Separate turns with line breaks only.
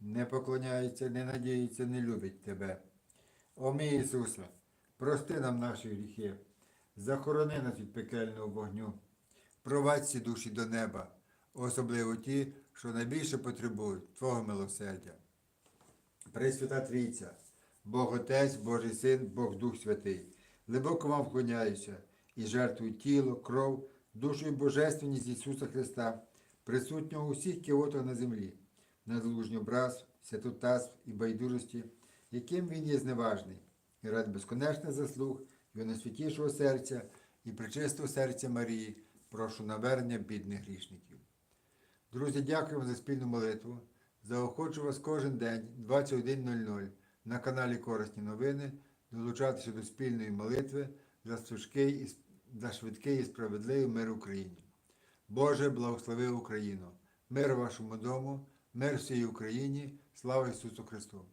не поклоняється, не надіється, не любить Тебе. О мій Ісусе, прости нам наші гріхи, захорони нас від пекельного вогню, провадь ці душі до неба, особливо ті, що найбільше потребують Твого милосердя. Пресвята Трійця, Бог Отець, Божий Син, Бог Дух Святий, глибоко вам вклоняюся і жертвую тіло, кров, душу і божественність Ісуса Христа, присутнього у всіх кіотах на землі, незалужні образ, святотатств і байдужості, яким Він є зневажний, і ради безконечних заслуг Його найсвятішого серця і причистого серця Марії, прошу навернення бідних грішників. Друзі, дякуємо за спільну молитву. Заохочу вас кожен день 21.00 на каналі Корисні новини долучатися до спільної молитви за і, за швидкий і справедливий мир Україні. Боже, благослови Україну! Мир вашому дому, мир Україні, слава Ісусу Христу!